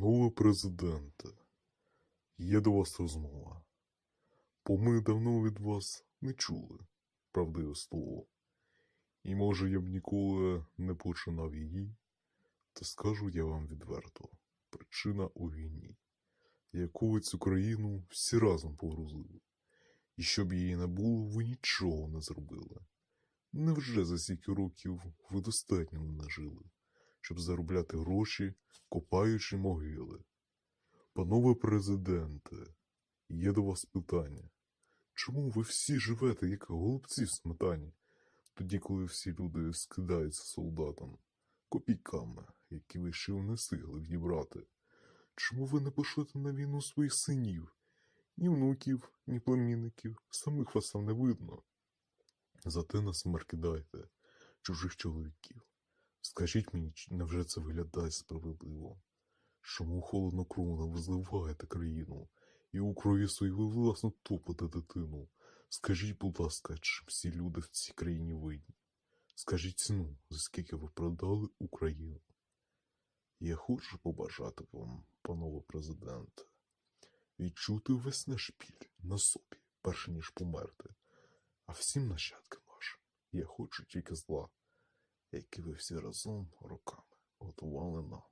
Панове президенте, є до вас розмова. Бо ми давно від вас не чули правдиве слово. І може я б ніколи не починав її, та скажу я вам відверто, причина у війні, яку ви цю країну всі разом погрузили. І щоб її не було, ви нічого не зробили. Невже за стільки років ви достатньо не нажили, щоб заробляти гроші, копаючи могили? Панове президенте, є до вас питання. Чому ви всі живете, як голубці в сметані, тоді, коли всі люди скидаються солдатам, копійками, які ви ще не встигли відібрати? Чому ви не пошлете на війну своїх синів? Ні внуків, ні племінників, самих вас там не видно. Зате на смерть кидайте чужих чоловіків. Скажіть мені, невже це виглядає справедливо? Чому холоднокровно ви зливаєте країну і у крові своїй ви власно топите дитину? Скажіть, будь ласка, чим всі люди в цій країні винні? Скажіть ціну, за скільки ви продали Україну? Я хочу побажати вам, панове президенте, відчути весь наш біль на собі, перше ніж померти. А всім нащадкам вашим я хочу тільки зла, які ви всі разом руками готували нам.